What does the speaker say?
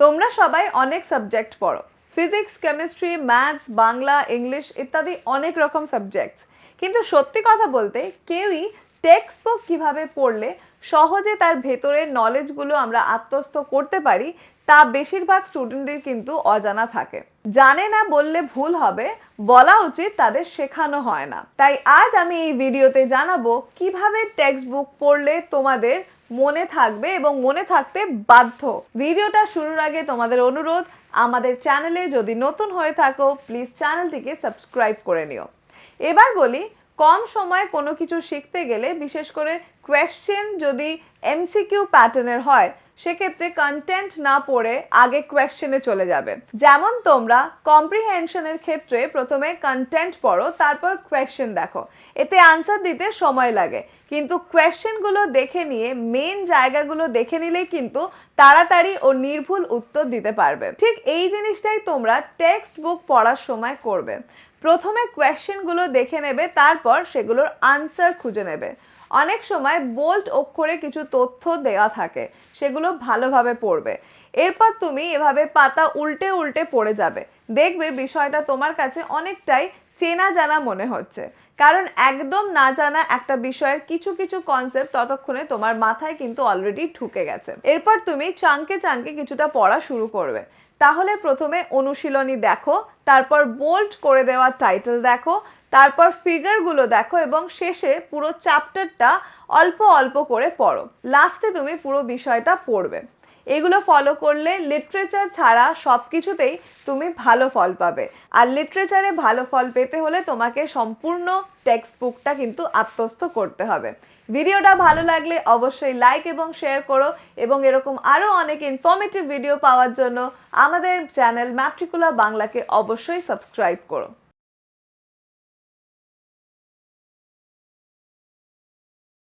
তোমরা সবাই অনেক সাবজেক্ট পড়ো। Physics chemistry maths Bangla English ইত্যাদি অনেক রকম সাবজেক্টস কিন্তু সত্যি কথা বলতে, কেউই টেক্সট বুক কীভাবে পড়লে সহজে তার ভেতরের নলেজগুলো আমরা আত্মস্থ করতে পারি, তা বেশিরভাগ স্টুডেন্টদের কিন্তু অজানা থাকে। জানে না বললে ভুল হবে, বলা উচিত তাদের শেখানো হয় না। তাই আজ আমি এই ভিডিওতে জানাব, কীভাবে টেক্সট বুক পড়লে তোমাদের মনে থাকবে এবং মনে থাকতে বাধ্য। ভিডিওটা শুরুর আগে তোমাদের অনুরোধ, আমাদের চ্যানেলে যদি নতুন হয়ে থাকো প্লিজ চ্যানেলটিকে সাবস্ক্রাইব করে নিও। এবার বলি, কম সময়ে কোনো কিছু শিখতে গেলে, বিশেষ করে কোয়েশ্চেন যদি এমসিকিউ প্যাটার্নের হয় সেক্ষেত্রে কন্টেন্ট না পড়ে আগে কোয়েশ্চেনে চলে যাবে। যেমন তোমরা কম্প্রিহেনশনের ক্ষেত্রে প্রথমে কন্টেন্ট পড়ো, তারপর কোয়েশ্চেন দেখো। এতে আনসার দিতে সময় লাগে। কিন্তু কোয়েশ্চেনগুলো দেখে নিয়ে মেন জায়গাগুলো দেখে নিলেই কিন্তু তাড়াতাড়ি ও নির্ভুল উত্তর দিতে পারবে। ঠিক এই জিনিসটাই তোমরা টেক্সট বুক পড়ার সময় করবে। প্রথমে কোয়েশ্চেনগুলো দেখে নেবে, তারপর সেগুলোর আনসার খুঁজে নেবে। অনেক সময় বোল্ট অক্ষরে কিছু তথ্য দেওয়া থাকে, সেগুলো ভালোভাবে পড়বে। এরপর তুমি এভাবে পাতা উল্টে উল্টে পড়ে যাবে। দেখবে বিষয়টা তোমার কাছে অনেকটাই চেনা জানা মনে হচ্ছে। কারণ একদম না জানা একটা বিষয়ের কিছু কিছু কনসেপ্ট ততক্ষণে তোমার মাথায় কিন্তু অলরেডি ঢুকে গেছে। এরপর তুমি চাঙ্কে চাঙ্কে কিছুটা পড়া শুরু করবে। তাহলে প্রথমে অনুশীলনী দেখো, তারপর বোল্ড করে দেওয়া টাইটেল দেখো, তারপর ফিগারগুলো দেখো এবং শেষে পুরো চ্যাপ্টারটা অল্প অল্প করে পড়ো। লাস্টে তুমি পুরো বিষয়টা পড়বে। এগুলো ফলো করলে লিটারেচার ছাড়া সব কিছুতেই তুমি ভালো ফল পাবে। আর লিটারেচারে ভালো ফল পেতে হলে তোমাকে সম্পূর্ণ টেক্সট বুকটা কিন্তু আত্মস্থ করতে হবে। ভিডিওটা ভালো লাগলে অবশ্যই লাইক এবং শেয়ার করো এবং এরকম আরও অনেক ইনফরমেটিভ ভিডিও পাওয়ার জন্য আমাদের চ্যানেল ম্যাট্রিকুলা বাংলাকে অবশ্যই সাবস্ক্রাইব করো।